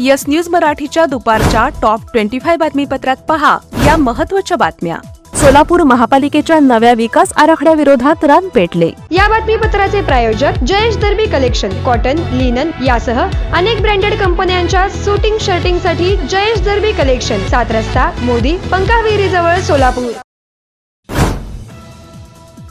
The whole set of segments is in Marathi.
यस न्यूज मराठीच्या दुपारच्या टॉप ट्वेंटी फाय बातमीपत्रात पहा या महत्त्वाच्या बातम्या. सोलापूर महापालिकेच्या नव्या विकास आराखड्याविरोधात रान पेटले. या बातमीपत्राचे प्रायोजक Jayesh Darbi collection cotton linen यासह अनेक ब्रँडेड कंपन्यांच्या शूटिंग शर्टिंगसाठी जयेश दर्बी कलेक्शन सात रस्ता मोदी पंकाविहिरी जवळ सोलापूर.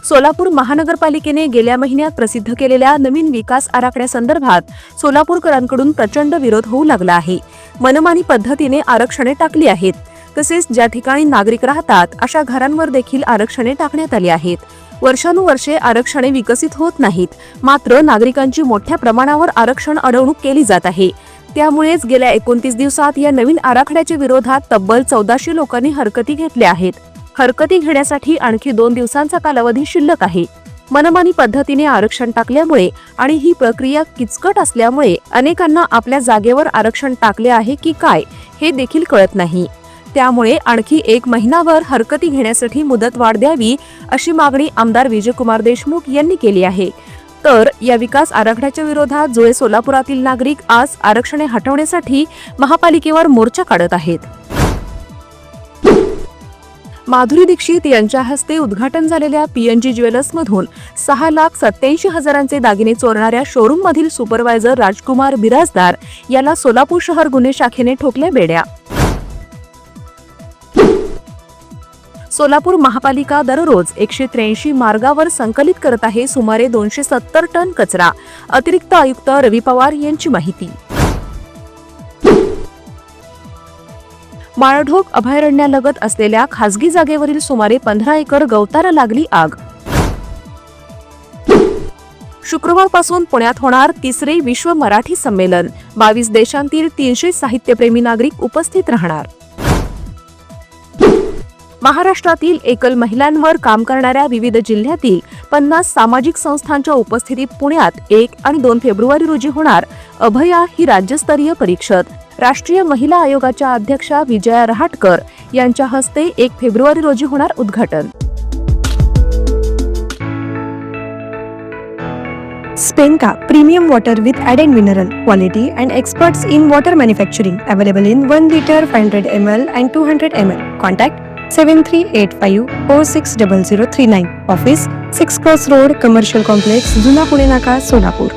सोलापूर महानगरपालिकेने गेल्या महिन्यात प्रसिद्ध केलेल्या नवीन विकास आराखड्यासंदर्भात सोलापूरकरांकडून प्रचंड विरोध होऊ लागला आहे. मनमानी पद्धतीने आरक्षणे टाकली आहेत. तसेच ज्या ठिकाणी नागरिक राहतात अशा घरांवर देखील आरक्षणे टाकण्यात आली आहेत. वर्षानुवर्षे आरक्षणे विकसित होत नाहीत मात्र नागरिकांची मोठ्या प्रमाणावर आरक्षण अडवणूक केली जात आहे. त्यामुळेच गेल्या एकोणतीस दिवसात या नवीन आराखड्याच्या विरोधात तब्बल चौदाशे लोकांनी हरकती घेतल्या आहेत. हरकती घेण्यासाठी आणखी दोन दिवसांचा कालावधी शिल्लक आहे. मनमानी पद्धतीने आरक्षण टाकल्यामुळे आणि ही प्रक्रिया किचकट असल्यामुळे अनेकांना आपल्या जागेवर आरक्षण टाकले आहे की काय हे देखील कळत नाही. त्यामुळे आणखी एक महिनाभर हरकती घेण्यासाठी मुदतवाढ द्यावी अशी मागणी आमदार विजयकुमार देशमुख यांनी केली आहे. तर या विकास आराखड्याच्या विरोधात जुळे सोलापुरातील नागरिक आज आरक्षणे हटवण्यासाठी महापालिकेवर मोर्चा काढत आहेत. माधुरी दीक्षित यांच्या हस्ते उद्घाटन झालेल्या पीएनजी ज्वेलर्समधून सहा लाख सत्याऐंशी हजारांचे दागिने चोरणाऱ्या शोरूममधील सुपरवायझर राजकुमार बिराजदार याला सोलापूर शहर गुन्हे शाखेने ठोकल्या बेड्या. सोलापूर महापालिका दररोज एकशे त्र्याऐंशी मार्गावर संकलित करत आहे सुमारे दोनशे सत्तर टन कचरा. अतिरिक्त आयुक्त रवी पवार यांची माहिती. माळढोक अभयारण्यालगत असलेल्या खासगी जागेवरील सुमारे पंधरा एकर गवताला लागली आग. शुक्रवारपासून पुण्यात होणार तिसरे विश्व मराठी संमेलन. बावीस देशांतील तीनशे साहित्यप्रेमी नागरिक उपस्थित राहणार. महाराष्ट्रातील एकल महिलांवर काम करणाऱ्या विविध जिल्ह्यातील पन्नास सामाजिक संस्थांच्या उपस्थितीत पुण्यात एक आणि दोन फेब्रुवारी रोजी होणार अभया ही राज्यस्तरीय परिषद. राष्ट्रीय महिला आयोगाच्या अध्यक्षा विजया रहाटकर यांच्या हस्ते एक फेब्रुवारी रोजी होणार उद्घाटन. स्पेनका premium water with add and mineral quality and experts in water manufacturing available in one litre five hundred M L and two hundred M L. Contact seven three eight five four six double zero three nine. Office six cross road commercial complex जुना पुणे नाका सोलापूर.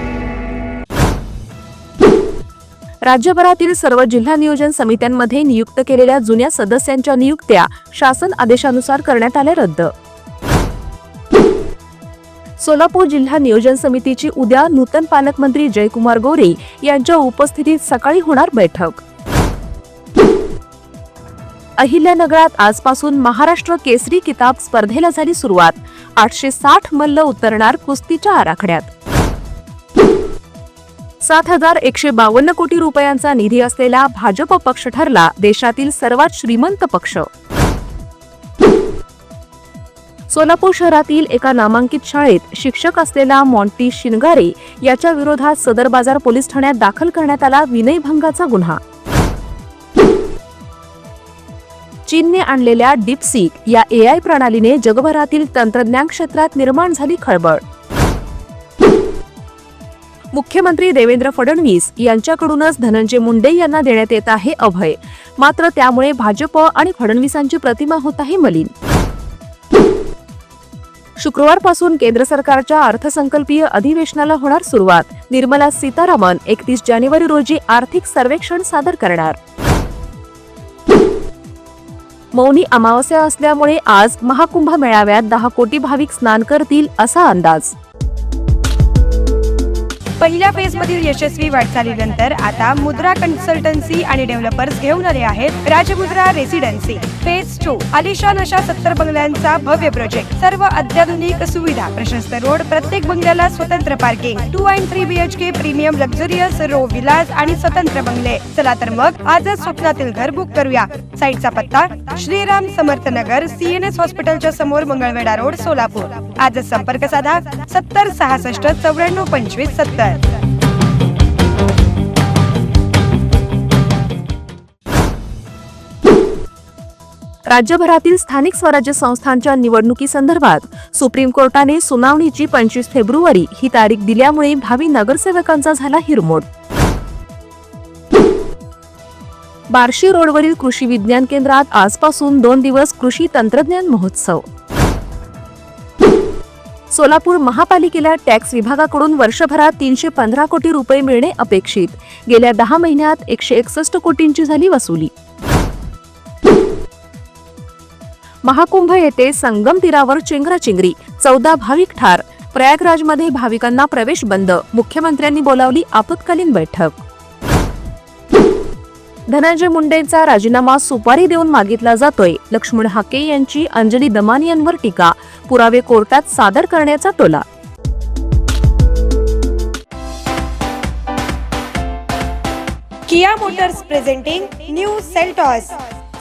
राज्यभरातील सर्व जिल्हा नियोजन समित्यांमध्ये नियुक्त केलेल्या जुन्या सदस्यांच्या नियुक्त्या शासन आदेशानुसार करण्यात आल्या रद्द. सोलापूर जिल्हा नियोजन समितीची उद्या नूतन पालकमंत्री जयकुमार गोरे यांच्या उपस्थितीत सकाळी होणार बैठक. अहिल्यानगरात आजपासून महाराष्ट्र केसरी किताब स्पर्धेला झाली सुरुवात. आठशे साठ मल्ल उतरणार कुस्तीच्या आराखड्यात. सात हजार एकशे बावन्न कोटी रुपयांचा निधी असलेला भाजप पक्ष ठरला देशातील सर्वात श्रीमंत पक्ष. सोलापूर शहरातील एका नामांकित शाळेत शिक्षक असलेला मॉन्टी शिनगारे याच्या विरोधात सदर बाजार पोलीस ठाण्यात दाखल करण्यात आला विनयभंगाचा गुन्हा. चीनने आणलेल्या डिपसीक या एआय प्रणालीने जगभरातील तंत्रज्ञान क्षेत्रात निर्माण झाली खळबळ. मुख्यमंत्री देवेंद्र फडणवीस यांच्याकडूनच धनंजय मुंडे यांना देण्यात येत आहे अभय. मात्र त्यामुळे भाजप आणि फडणवीसांची प्रतिमा होत आहे मलिन. शुक्रवारपासून केंद्र सरकारच्या अर्थसंकल्पीय अधिवेशनाला होणार सुरुवात. निर्मला सीतारामन एकतीस जानेवारी रोजी आर्थिक सर्वेक्षण सादर करणार. मौनी अमावस्या असल्यामुळे आज महाकुंभ मेळाव्यात दहा कोटी भाविक स्नान करतील असा अंदाज. पहिल्या फेजमधील यशस्वी वाटचालीनंतर आता मुद्रा कन्सल्टन्सी आणि डेव्हलपर्स घेऊन आले आहेत राजमुद्रा रेसिडेन्सी. फेज टू आलिशान अशा सत्तर बंगल्यांचा भव्य प्रोजेक्ट सर्व अत्याधुनिक सुविधा. प्रशस्त रोड प्रत्येक बंगल्याला स्वतंत्र parking two and three BHK premium luxurious row villas आणि स्वतंत्र बंगले. चला तर मग आजच स्वप्नातील घर बुक करूया. साईटचा पत्ता श्रीराम समर्थ नगर सीएनएस हॉस्पिटलच्या समोर मंगळवेढा रोड सोलापूर. आजच संपर्क साधा सत्तर सहासष्ट चौऱ्याण्णव पंचवीस सत्तर. राज्यभरातील स्थानिक स्वराज्य संस्थांच्या निवडणुकीसंदर्भात सुप्रीम कोर्टाने सुनावणीची पंचवीस फेब्रुवारी ही तारीख दिल्यामुळे भावी नगरसेवकांचा झाला हिरमोड. बार्शी रोडवरील कृषी विज्ञान केंद्रात आजपासून दोन दिवस कृषी तंत्रज्ञान महोत्सव. सोलापूर महापालिकेला टॅक्स विभागाकडून वर्षभरात तीनशे पंधरा कोटी रुपये मिळणे अपेक्षित. गेल्या दहा महिन्यात एकशे एकसष्ट कोटींची झाली वसुली. महाकुंभ येथे संगम तीरावर चेंगराचेंगरी चौदा भाविक ठार. प्रयागराजमध्ये भाविकांना प्रवेश बंद. मुख्यमंत्र्यांनी बोलावली आपत्कालीन बैठक. धनंजय मुंडेंचा राजीनामा सुपारी देऊन मागितला जातोय. लक्ष्मण हाके यांची अंजली दमानी यांवर टीका. पुरावे कोर्टात सादर करण्याचा टोला. Kia Motors presenting new Seltos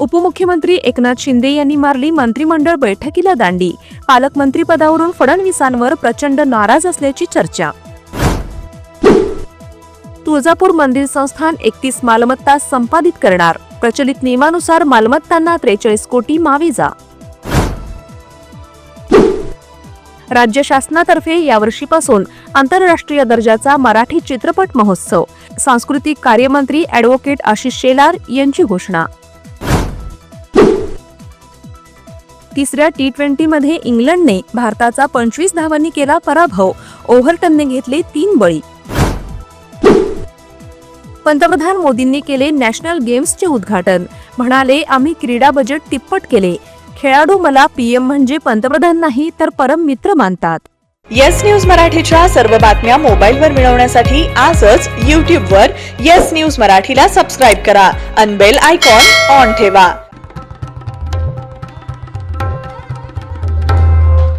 उपमुख्यमंत्री एकनाथ शिंदे यांनी मारली मंत्रिमंडळ बैठकीला दांडी. पालकमंत्रीपदावरून फडणवीसांवर प्रचंड नाराज असल्याची चर्चा. तुळजापूर मंदिर संस्थान एकतीस मालमत्ता संपादित करणार. प्रचलित नियमानुसार मालमत्तांना त्रेचाळीस कोटी माविजा राज्य शासनातर्फे यावर्षीपासून आंतरराष्ट्रीय दर्जाचा मराठी चित्रपट महोत्सव. सांस्कृतिक कार्यमंत्री अॅडव्होकेट आशिष शेलार यांची घोषणा. तिसऱ्या टी ट्वेंटी मध्ये इंग्लंडने भारताचा पंचवीस धावांनी केला पराभव. ओव्हरटनने घेतले तीन बळी. पंतप्रधान मोदींनी केले नॅशनल गेम्सचे उद्घाटन. म्हणाले आम्ही क्रीडा बजेट तिप्पट केले. खेळाडू मला पीएम म्हणजे पंतप्रधान नाही तर परम मित्र मानतात. येस न्यूज मराठीच्या सर्व बातम्या मोबाईलवर मिळवण्यासाठी आजच यूट्यूबवर येस न्यूज मराठीला सबस्क्राईब करा. अनबेल आयकॉन ऑन ठेवा.